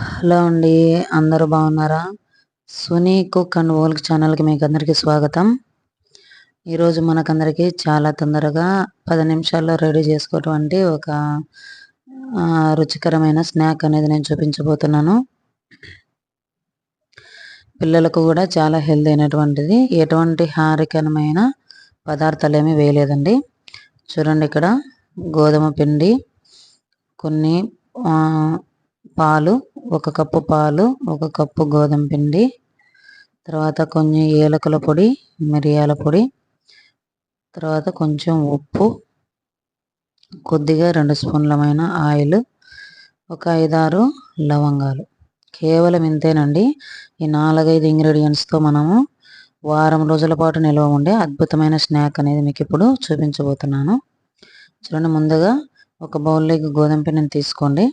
Hello అండి అందరూ బాగున్నారా? సునీ కుక్ అండ్ వోల్క్ ఛానల్కి మీకు అందరికీ స్వాగతం. ఈరోజు మనకందరికీ చాలా తొందరగా పది నిమిషాల్లో రెడీ చేసుకోవటువంటి ఒక రుచికరమైన స్నాక్ అనేది నేను చూపించబోతున్నాను. పిల్లలకు కూడా చాలా హెల్తీ అయినటువంటిది. ఎటువంటి హారికరమైన పదార్థాలు ఏమీ వేయలేదండి. చూడండి ఇక్కడ గోధుమ పిండి కొన్ని పాలు ఒక కప్పు పాలు ఒక కప్పు గోధుమ పిండి తర్వాత కొంచెం ఏలకుల పొడి మిరియాల పొడి తర్వాత కొంచెం ఉప్పు కొద్దిగా రెండు స్పూన్లమైన ఆయిల్ ఒక ఐదారు లవంగాలు. కేవలం ఇంతేనండి. ఈ నాలుగైదు ఇంగ్రీడియంట్స్తో మనము వారం రోజుల పాటు నిల్వ ఉండే అద్భుతమైన స్నాక్ అనేది మీకు ఇప్పుడు చూపించబోతున్నాను. చూడండి ముందుగా ఒక బౌల్లోకి గోధుమ పిండిని తీసుకోండి.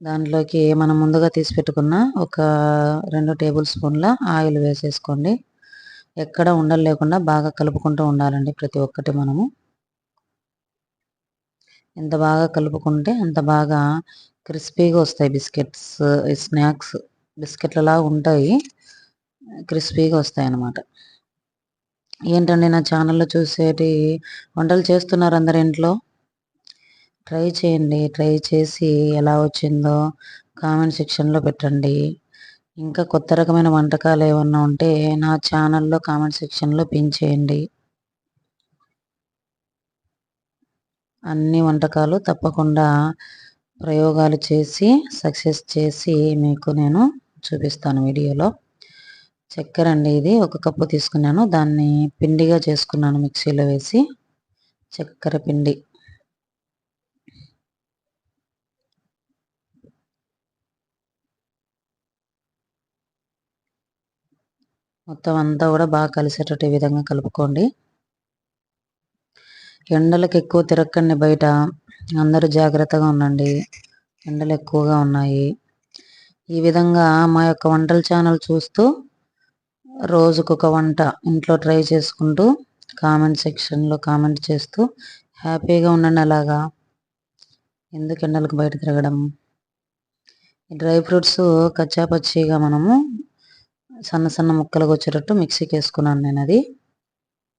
దాంట్లోకి మనం ముందుగా తీసి పెట్టుకున్న ఒక రెండు టేబుల్ స్పూన్ల ఆయిల్ వేసేసుకోండి. ఎక్కడ ఉండలు లేకుండా బాగా కలుపుకుంటూ ఉండాలండి ప్రతి ఒక్కటి మనము. ఎంత బాగా కలుపుకుంటే అంత బాగా క్రిస్పీగా వస్తాయి బిస్కెట్స్ స్నాక్స్ బిస్కెట్లలా ఉంటాయి. క్రిస్పీగా వస్తాయి అన్నమాట ఏంటండి నా ఛానల్లో చూసేటి వంటలు చేస్తున్నారు అందరి ఇంట్లో? ట్రై చేయండి. ట్రై చేసి ఎలా వచ్చిందో కామెంట్ సెక్షన్లో పెట్టండి. ఇంకా కొత్త రకమైన వంటకాలు ఏమన్నా ఉంటే నా ఛానల్లో కామెంట్ సెక్షన్లో పిన్ చేయండి. అన్ని వంటకాలు తప్పకుండా ప్రయోగాలు చేసి సక్సెస్ చేసి మీకు నేను చూపిస్తాను వీడియోలో. చక్కెర అండి ఇది. ఒక కప్పు తీసుకున్నాను. దాన్ని పిండిగా చేసుకున్నాను మిక్సీలో వేసి. చక్కెర పిండి. మొత్తం అంతా కూడా బాగా కలిసేటట్టు ఈ విధంగా కలుపుకోండి. ఎండలకు ఎక్కువ తిరక్కండి బయట. అందరూ జాగ్రత్తగా ఉండండి. ఎండలు ఎక్కువగా ఉన్నాయి. ఈ విధంగా మా యొక్క వంటల ఛానల్ చూస్తూ రోజుకొక వంట ఇంట్లో ట్రై చేసుకుంటూ కామెంట్ సెక్షన్లో కామెంట్ చేస్తూ హ్యాపీగా ఉండండి అలాగా. ఎందుకు ఎండలకు బయట తిరగడం? డ్రై ఫ్రూట్స్ కచ్చాపచ్చిగా మనము సన్న సన్న ముక్కలుగా వచ్చేటట్టు మిక్సీకి వేసుకున్నాను నేను అది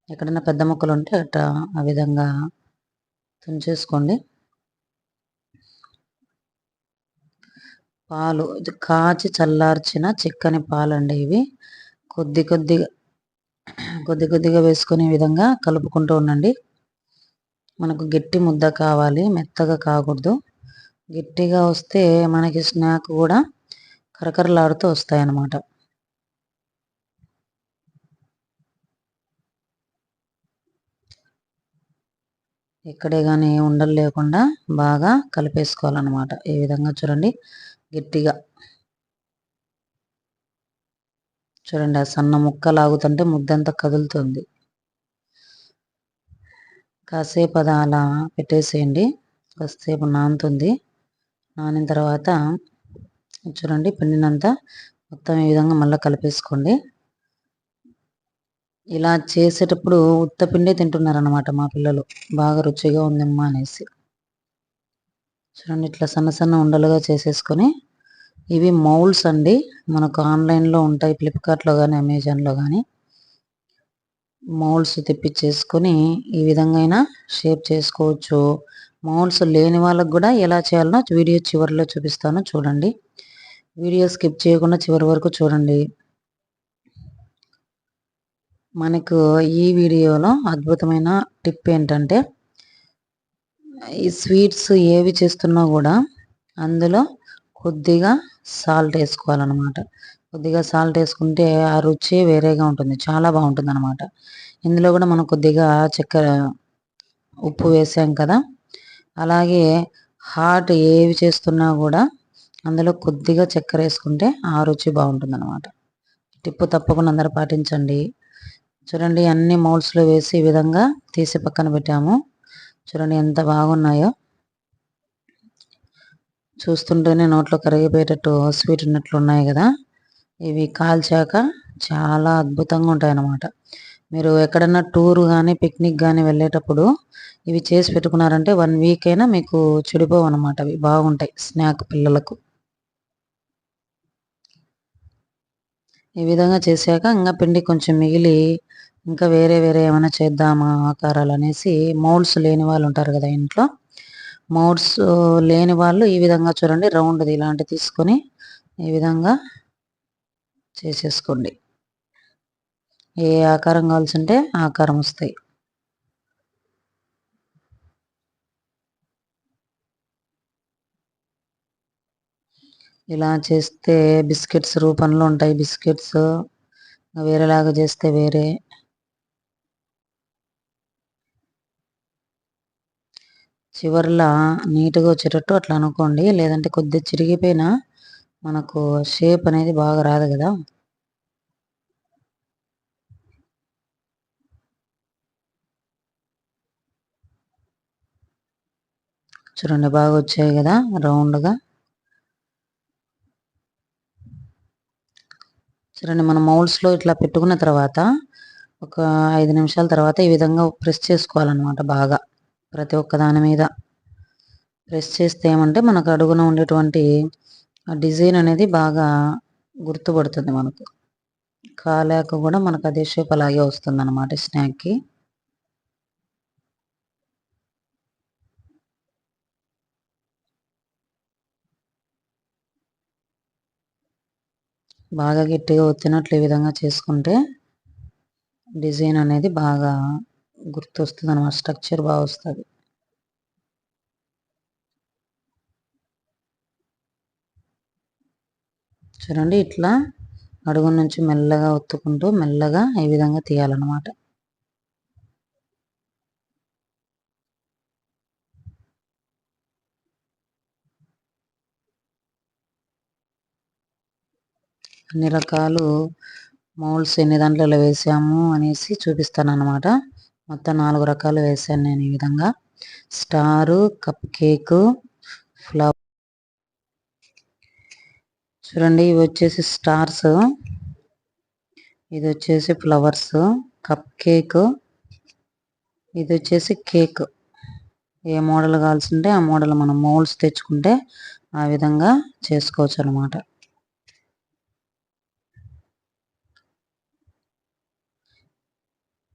ఎక్కడైనా పెద్ద ముక్కలు ఉంటే అట్లా ఆ విధంగా తుంచేసుకోండి. పాలు కాచి చల్లార్చిన చిక్కని పాలండి ఇవి. కొద్ది కొద్దిగా కొద్ది కొద్దిగా వేసుకునే విధంగా కలుపుకుంటూ ఉండండి. మనకు గట్టి ముద్ద కావాలి మెత్తగా కాకూడదు. గట్టిగా వస్తే మనకి స్నాక్ కూడా కరకరలాడుతూ వస్తాయి అన్నమాట ఇక్కడే కానీ ఉండలు లేకుండా బాగా కలిపేసుకోవాలన్నమాట. ఈ విధంగా చూడండి గట్టిగా. చూడండి ఆ సన్న ముక్క లాగుతుంటే ముద్దంతా కదులుతుంది. కాసేపు అది అలా పెట్టేసేయండి. కాసేపు నానుతుంది. నానిన తర్వాత చూడండి పిండినంతా మొత్తం ఈ విధంగా మళ్ళీ కలిపేసుకోండి. ఇలా చేసేటప్పుడు ఉత్తపిండే తింటున్నారనమాట మా పిల్లలు. బాగా రుచిగా ఉందమ్మా అనేసి. చూడండి ఇట్లా సన్న సన్న ఉండలుగా చేసేసుకొని ఇవి మౌల్స్ అండి. మనకు ఆన్లైన్లో ఉంటాయి ఫ్లిప్కార్ట్లో కానీ అమెజాన్లో కానీ మౌల్స్ తెప్పించేసుకొని ఈ విధంగా అయినా షేప్ చేసుకోవచ్చు. మౌల్స్ లేని వాళ్ళకు కూడా ఎలా చేయాలనో వీడియో చివరిలో చూపిస్తాను చూడండి. వీడియో స్కిప్ చేయకుండా చివరి వరకు చూడండి. మనకు ఈ వీడియోలో అద్భుతమైన టిప్ ఏంటంటే ఈ స్వీట్స్ ఏవి చేస్తున్నా కూడా అందులో కొద్దిగా సాల్ట్ వేసుకోవాలన్నమాట. కొద్దిగా సాల్ట్ వేసుకుంటే ఆ రుచి వేరేగా ఉంటుంది చాలా బాగుంటుంది అనమాట ఇందులో కూడా మనం కొద్దిగా చక్కెర ఉప్పు వేసాం కదా. అలాగే హాట్ ఏవి చేస్తున్నా కూడా అందులో కొద్దిగా చక్కెర వేసుకుంటే ఆ రుచి బాగుంటుంది అనమాట టిప్పు తప్పకుండా అందరూ పాటించండి. చూడండి అన్ని మౌల్స్లో వేసి ఈ విధంగా తీసి పక్కన పెట్టాము. చూడండి ఎంత బాగున్నాయో. చూస్తుంటేనే నోట్లో కరిగిపోయేటట్టు స్వీట్ ఉన్నట్లు ఉన్నాయి కదా. ఇవి కాల్చాక చాలా అద్భుతంగా ఉంటాయి అన్నమాట మీరు ఎక్కడన్నా టూర్ కానీ పిక్నిక్ కానీ వెళ్ళేటప్పుడు ఇవి చేసి పెట్టుకున్నారంటే వన్ వీక్ అయినా మీకు చెడిపోవు అనమాట అవి బాగుంటాయి స్నాక్ పిల్లలకు. ఈ విధంగా చేశాక ఇంకా పిండి కొంచెం మిగిలి ఇంకా వేరే వేరే ఏమైనా చేద్దామా ఆకారాలు అనేసి మౌల్డ్స్ లేని వాళ్ళు ఉంటారు కదా ఇంట్లో. మౌడ్స్ లేని వాళ్ళు ఈ విధంగా చూడండి రౌండ్ది ఇలాంటి తీసుకొని ఈ విధంగా చేసేసుకోండి. ఏ ఆకారం కావాల్సి ఉంటే ఆకారం వస్తాయి. ఇలా చేస్తే బిస్కెట్స్ రూపంలో ఉంటాయి. బిస్కెట్స్ వేరేలాగా చేస్తే వేరే. చివర్లా నీట్గా వచ్చేటట్టు అట్లా అనుకోండి. లేదంటే కొద్దిగా చిరిగిపోయినా మనకు షేప్ అనేది బాగా రాదు కదా. చూడండి బాగా వచ్చాయి కదా రౌండ్గా. చూడండి మనం మౌల్స్లో ఇట్లా పెట్టుకున్న తర్వాత ఒక ఐదు నిమిషాల తర్వాత ఈ విధంగా ప్రెస్ చేసుకోవాలన్నమాట బాగా ప్రతి ఒక్క దాని మీద. ప్రెస్ చేస్తే ఏమంటే మనకు అడుగున ఉండేటువంటి డిజైన్ అనేది బాగా గుర్తుపడుతుంది మనకు. కాలేక కూడా మనకు అదే షేప్ అలాగే వస్తుంది అనమాట స్నాక్కి బాగా గట్టిగా ఒత్తినట్లు ఈ విధంగా చేసుకుంటే డిజైన్ అనేది బాగా గుర్తొస్తుంది అనమాట స్ట్రక్చర్ బాగా వస్తుంది. చూడండి ఇట్లా అడుగు నుంచి మెల్లగా ఒత్తుకుంటూ మెల్లగా ఈ విధంగా తీయాలన్నమాట. అన్ని రకాలు మౌల్స్ ఎన్ని దాంట్లో వేసాము అనేసి చూపిస్తాను అనమాట మొత్తం నాలుగు రకాలు వేసాను నేను ఈ విధంగా. Star cup cake flower. చూడండి ఇవి వచ్చేసి స్టార్స్. ఇది వచ్చేసి ఫ్లవర్స్. Cup cake. ఇది వచ్చేసి కేక్. ఏ మోడల్ కావాల్సింటే ఆ మోడల్ మనం మోల్డ్స్ తెచ్చుకుంటే ఆ విధంగా చేసుకోవచ్చు అనమాట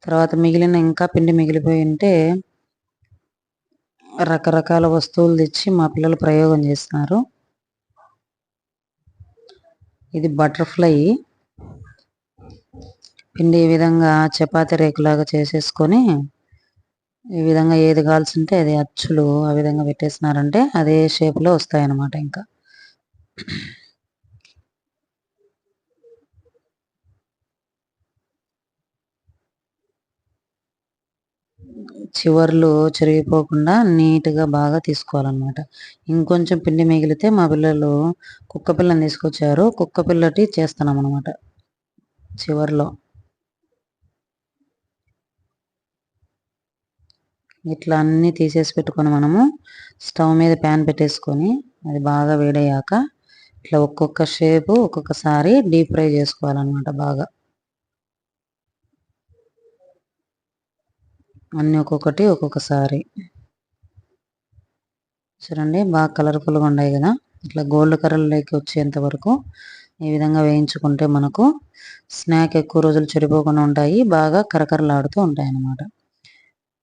తర్వాత మిగిలిన ఇంకా పిండి మిగిలిపోయి ఉంటే రకరకాల వస్తువులు తెచ్చి మా పిల్లలు ప్రయోగం చేస్తున్నారు. ఇది బటర్ఫ్లై. పిండి ఈ విధంగా చపాతి రేకులాగా చేసేసుకొని ఈ విధంగా ఏది కాల్సింటే అది అచ్చులు ఆ విధంగా పెట్టేసినారంటే అదే షేప్లో వస్తాయన్నమాట ఇంకా. చివర్లు చెరిగిపోకుండా నీట్గా బాగా తీసుకోవాలన్నమాట. ఇంకొంచెం పిండి మిగిలితే మా పిల్లలు కుక్క పిల్లని తీసుకొచ్చారు. కుక్క పిల్లటి చేస్తున్నాం అనమాట చివర్లో. ఇట్లా అన్నీ తీసేసి పెట్టుకొని మనము స్టవ్ మీద ప్యాన్ పెట్టేసుకొని అది బాగా వేడయ్యాక ఇట్లా ఒక్కొక్క షేపు ఒక్కొక్కసారి డీప్ ఫ్రై చేసుకోవాలన్నమాట బాగా. అన్నీ ఒక్కొక్కటి ఒక్కొక్కసారి. చూడండి బాగా కలర్ఫుల్గా ఉన్నాయి కదా? ఇట్లా గోల్డ్ కలర్లోకి వచ్చేంత వరకు ఈ విధంగా వేయించుకుంటే మనకు స్నాక్ ఎక్కువ రోజులు చెడిపోకుండా ఉంటాయి బాగా కరకరలాడుతూ ఉంటాయి అన్నమాట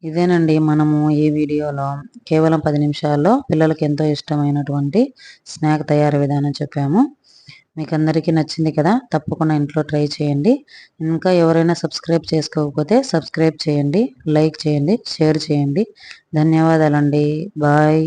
ఇదేనండి మనము ఈ వీడియోలో కేవలం పది నిమిషాల్లో పిల్లలకి ఎంతో ఇష్టమైనటువంటి స్నాక్ తయారీ విధానం చెప్పాము. మీకు అందరికీ నచ్చింది కదా తప్పకుండా ఇంట్లో ట్రై చేయండి. ఇంకా ఎవరైనా సబ్స్క్రైబ్ చేసుకోకపోతే సబ్స్క్రైబ్ చేయండి లైక్ చేయండి షేర్ చేయండి. ధన్యవాదాలండి. బాయ్.